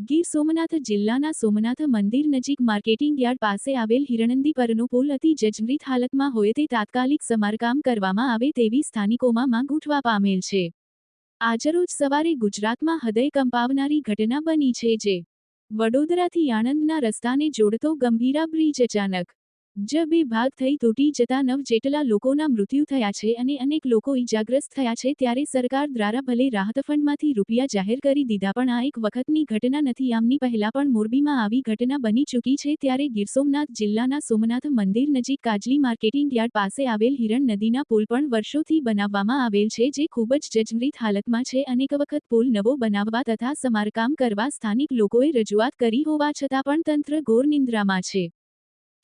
ગીર સોમનાથ જિલ્લાના સોમનાથ મંદિર નજીક માર્કેટિંગ યાર્ડ પાસે આવેલ હિરણંદી પરનો પુલ અતિ જજમૃત હાલતમાં હોય તે તાત્કાલિક સમારકામ કરવામાં આવે તેવી સ્થાનિકોમાં માંગ ઉઠવા પામેલ છે. આજરોજ સવારે ગુજરાતમાં હૃદય કંપાવનારી ઘટના બની છે જે વડોદરાથી આણંદના રસ્તાને જોડતો ગંભીરા બ્રિજ અચાનક જ બે ભાગ થઈ તૂટી જતા નવ જેટલા લોકોના મૃત્યુ થયા છે અને અનેક લોકો ઇજાગ્રસ્ત થયા છે ત્યારે સરકાર દ્વારા ભલે રાહત ફંડમાંથી રૂપિયા જાહેર કરી દીધા પણ આ એક વખતની ઘટના નથી. આમની પહેલા પણ મોરબીમાં આવી ઘટના બની ચૂકી છે ત્યારે ગીર સોમનાથ જિલ્લાના સોમનાથ મંદિર નજીક કાજલી માર્કેટિંગ યાર્ડ પાસે આવેલ હિરણ નદીના પુલ પણ વર્ષોથી બનાવવામાં આવેલ છે જે ખૂબ જ જજમરીત હાલતમાં છે. અનેક વખત પુલ નવો બનાવવા તથા સમારકામ કરવા સ્થાનિક લોકોએ રજૂઆત કરી હોવા છતાં પણ તંત્ર ઘોર નિંદ્રામાં છે.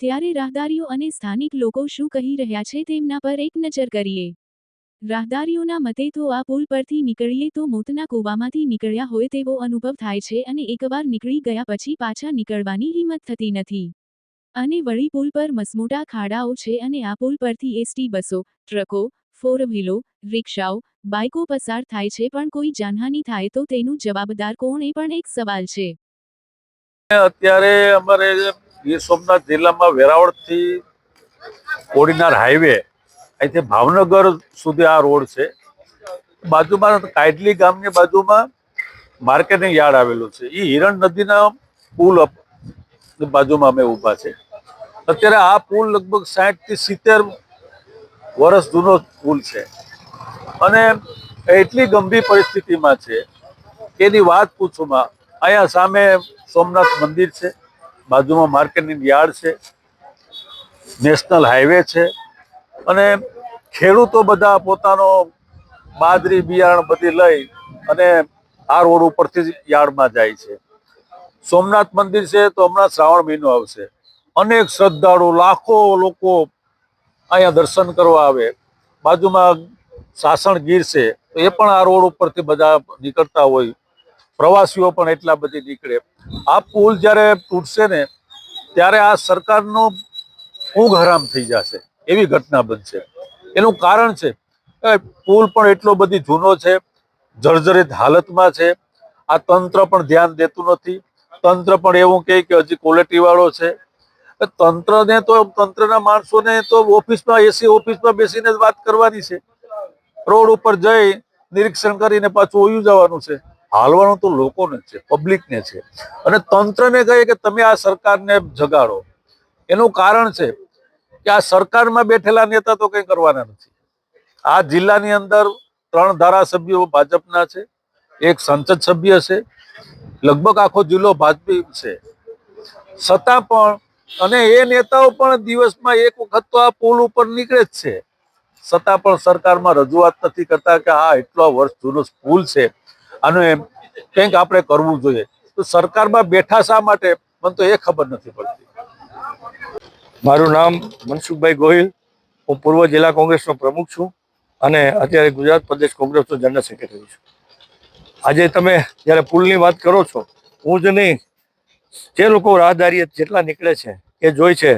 ત્યારે રાહદારીઓ અને સ્થાનિક લોકો શું કહી રહ્યા છે તેમના પર એક નજર કરીએ. રાહદારીઓના મતે તો આ પુલ પરથી નીકળીએ તો મોતના કૂવામાંથી નીકળ્યા હોય તેવો અનુભવ થાય છે અને એકવાર નીકળી ગયા પછી પાછા નીકળવાની હિંમત થતી નથી. અને વળી પુલ પર મસમોટા ખાડાઓ છે અને આ પુલ પરથી એસટી બસો, ટ્રકો, ફોર વ્હીલો, રિક્ષાઓ બાઇકો પસાર થાય છે પણ કોઈ જાનહાની થાય તો તેનું જવાબદાર કોણ એ પણ એક સવાલ છે. અત્યારે અમારે ગીર સોમનાથ જિલ્લામાં વેરાવળથી કોડીનાર હાઈવે અહીંથી ભાવનગર સુધી આ રોડ છે. બાજુમાં કાયટલી ગામની બાજુમાં માર્કેટિંગ યાર્ડ આવેલું છે. એ હિરણ નદીના પુલ બાજુમાં અમે ઊભા છે. અત્યારે આ પુલ લગભગ સાઠથી સિત્તેર વર્ષ જૂનો પુલ છે. અને એટલી ગંભીર પરિસ્થિતિમાં છે એની વાત પૂછુમાં અહીંયા સામે સોમનાથ મંદિર છે. બાજુમાં માર્કેટની યાર્ડ છે, નેશનલ હાઈવે છે અને ખેડૂતો બધા પોતાનો બાજરી, બિયારણ બધી લઈ અને આ રોડ ઉપરથી જ યાર્ડમાં જાય છે. સોમનાથ મંદિર છે તો હમણાં શ્રાવણ મહિનો આવશે. અનેક શ્રદ્ધાળુ, લાખો લોકો અહીંયા દર્શન કરવા આવે. બાજુમાં સાસણ ગીર છે, તો એ પણ આ રોડ ઉપરથી બધા નીકળતા હોય. પ્રવાસીઓ પણ એટલા બધી નીકળે. આ પુલ જ્યારે તૂટશે ને, ત્યારે આ સરકારનો ઊંઘ હરામ થઈ જશે. એવી ઘટના બનશે. એનું કારણ છે પુલ પણ એટલો બધી જૂનો છે, જર્જરિત હાલતમાં છે. આ તંત્ર પણ ધ્યાન દેતું નથી. તંત્ર પણ એવું કહે કે હજી ક્વોલિટી વાળો છે તંત્રને તો, તંત્રના માણસોને તો ઓફિસમાં એસી ઓફિસમાં બેસીને જ વાત કરવાની છે. રોડ ઉપર જઈ નિરીક્ષણ કરીને પાછું ઓયું જવાનું છે. હાલવાનું તો લોકોને છે પબ્લિકને છે. અને તંત્રને કહીએ કે તમે આ સરકારને જગાડો. એનું કારણ છે કે આ સરકારમાં બેઠેલા નેતા તો કંઈ કરવાના નથી. આ જિલ્લાની અંદર ત્રણ ધારાસભ્યો ભાજપના છે, એક સંસદ સભ્ય છે, લગભગ આખો જિલ્લો ભાજપી છે. છતાં પણ, અને એ નેતાઓ પણ દિવસમાં એક વખત તો આ પુલ ઉપર નીકળે જ છે. છતાં પણ સરકારમાં રજૂઆત નથી કરતા કે હા, એટલો વર્ષ જૂનો પુલ છે. એમ કંઈક આપણે કરવું જોઈએ. તો સરકારમાં બેઠા શા માટે? મને તો એ ખબર નથી પડતી. મારું નામ મનસુખભાઈ ગોહિલ. હું પૂર્વ જિલ્લા કોંગ્રેસનો પ્રમુખ છું અને અત્યારે ગુજરાત પ્રદેશ કોંગ્રેસનો જનરલ સેક્રેટરી છું. આજે તમે જ્યારે પુલની વાત કરો છો, હું જ નહીં, જે લોકો રાહદારી જેટલા નીકળે છે, એ જોઈ છે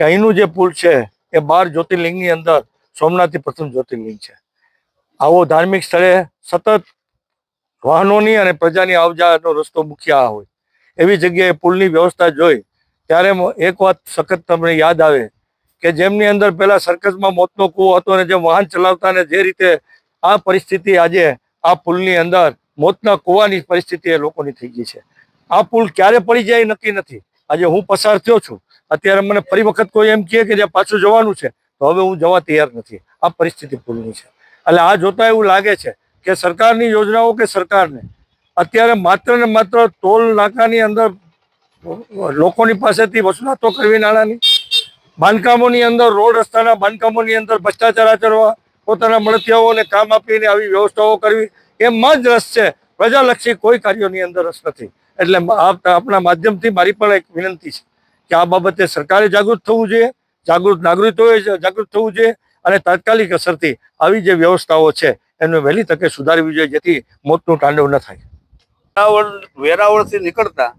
કે અહીંનું જે પુલ છે, એ બાર જ્યોતિર્લિંગની અંદર સોમનાથથી પ્રથમ જ્યોતિર્લિંગ છે. આવો ધાર્મિક સ્થળે સતત વાહનોની અને પ્રજાની આવજાનો રસ્તો મુખ્ય આ હોય. એવી જગ્યાએ પુલની વ્યવસ્થા જોઈ, ત્યારે એક વાત સખત તમને યાદ આવે, કે જેમની અંદર પહેલાં સર્કસમાં મોતનો કૂવો હતો અને જે વાહન ચલાવતા જે રીતે આ પરિસ્થિતિ આજે આ પુલની અંદર મોતના કૂવાની પરિસ્થિતિ એ લોકોની થઈ ગઈ છે. આ પુલ ક્યારે પડી જાય નક્કી નથી. આજે હું પસાર થયો છું. અત્યારે મને ફરી વખત કોઈ એમ કહે કે જે પાછું જવાનું છે, તો હવે હું જવા તૈયાર નથી. આ પરિસ્થિતિ પુલની છે. એટલે આ જોતા એવું લાગે છે કે સરકારની યોજનાઓ કે સરકારને? અત્યારે માત્ર ને માત્ર ટોલ નાકાની અંદર લોકોની પાસેથી વસૂલાતો કરવી નાણાંની? બાંધકામોની અંદર, રોડ રસ્તાના બાંધકામોની અંદર ભ્રષ્ટાચાર આચરવા, પોતાના મળતિયાઓને કામ આપીને આવી વ્યવસ્થાઓ કરવી, એમાં જ રસ છે. પ્રજાલક્ષી કોઈ કાર્યોની અંદર રસ નથી. એટલે આપ- આપણા માધ્યમથી મારી પણ એક વિનંતી છે કે આ બાબતે સરકારે જાગૃત થવું જોઈએ, જાગૃત નાગરિકોએ જાગૃત થવું જોઈએ અને તાત્કાલિક અસરથી આવી જે વ્યવસ્થાઓ છે એને વહેલી તકે સુધારવી જોઈએ જેથી મોતનું તાંડવ ન થાય. વેરાવળ, વેરાવળથી નીકળતા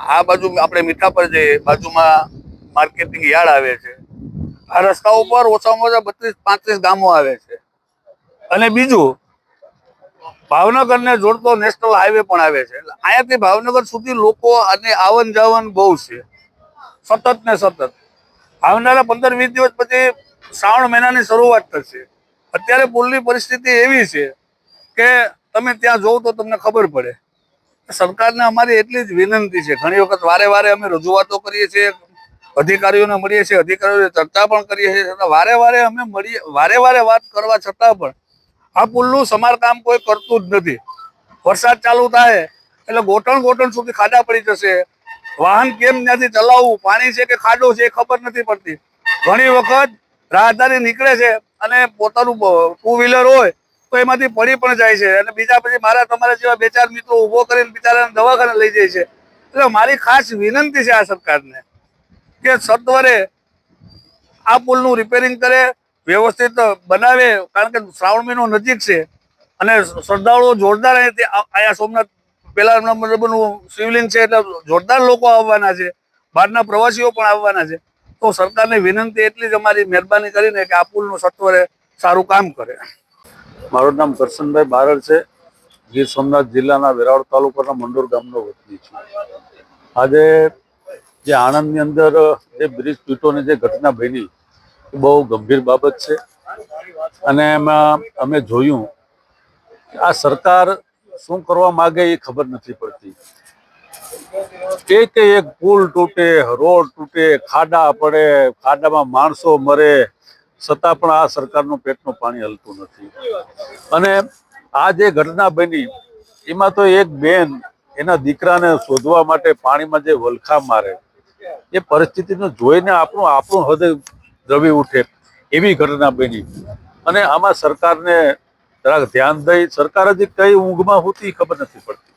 આ બાજુ આપણે મીઠા પર જઈએ બાજુમાં માર્કેટિંગ યાર્ડ આવે છે, આ રસ્તા ઉપર ઓછામાં ઓછા બત્રીસ, પાંત્રીસ ગામો આવે છે. અને બીજું, ભાવનગરને જોડતો નેશનલ હાઈવે પણ આવે છે. અહીંયાથી ભાવનગર સુધી લોકો અને આવન જાવન બહુ છે. સતત ને સતત. આવનારા પંદર, વીસ દિવસ પછી શ્રાવણ મહિનાની શરૂઆત થશે. અત્યારે પુલની પરિસ્થિતિ એવી છે કે તમે ત્યાં જોવ તો તમને ખબર પડે. સરકારને અમારી એટલી જ વિનંતી છે. ઘણી વખત વારે વારે અમે રજૂઆતો કરીએ છીએ, અધિકારીઓને મળીએ છીએ અધિકારીઓને ચર્ચા પણ કરીએ છીએ, છતાં વારે વારે અમે મળીએ, વારે વારે વાત કરવા છતાં પણ આ પુલનું સમારકામ કોઈ કરતું જ નથી. વરસાદ ચાલુ થાય એટલે ગોટણ ગોટણ સુધી ખાડા પડી જશે. વાહન કેમ ત્યાંથી ચલાવવું? પાણી છે કે ખાડો છે એ ખબર નથી પડતી. ઘણી વખત રાહદારી નીકળે છે અને પોતાનું ટુ વ્હીલર હોય, તો એમાંથી પડી પણ જાય છે. અને બીજા પછી મારા તમારા જેવા બે ચાર મિત્રો ઊભો કરીને બિચારાને દવાખાને લઈ જાય છે. એટલે મારી ખાસ વિનંતી છે આ સરકારને કે સત્વરે આ પુલનું રિપેરિંગ કરે, વ્યવસ્થિત બનાવે, કારણ કે શ્રાવણ મહિનો નજીક છે અને શ્રદ્ધાળુઓ જોરદાર અહીંયા સોમનાથ, પેલા નંબરનું શિવલિંગ છે એટલે જોરદાર લોકો આવવાના છે. બહારના પ્રવાસીઓ પણ આવવાના છે. તો સરકારને વિનંતી એટલી જ અમારી મહેરબાની કરીને કે આ પુલનું સત્વરે સારું કામ કરે. મારું નામ કરશનભાઈ બારડ છે. ગીર સોમનાથ જિલ્લાના વેરાવળ તાલુકાના મંડોર ગામનો વતની છું. આજે જે આણંદની અંદર, જે બ્રિજ તૂટોની જે ઘટના બની, એ બહુ ગંભીર બાબત છે. અને એમાં અમે જોયું આ સરકાર શું કરવા માગે એ ખબર નથી પડતી. એક એક પુલ તૂટે, રોડ તૂટે, ખાડા પડે, ખાડામાં માણસો મરે. છતાં પણ આ સરકારનું પેટનું પાણી હલતું નથી. અને આ જે ઘટના બની, એમાં તો એક બેન એના દીકરાને શોધવા માટે પાણીમાં જે વલખા મારે, એ પરિસ્થિતિને જોઈને આપણું આપણું હૃદય દ્રવી ઉઠે એવી ઘટના બની. અને આમાં સરકારને જરાક ધ્યાન દઈ, સરકાર હજી કઈ ઊંઘમાં હોતી ખબર નથી પડતી.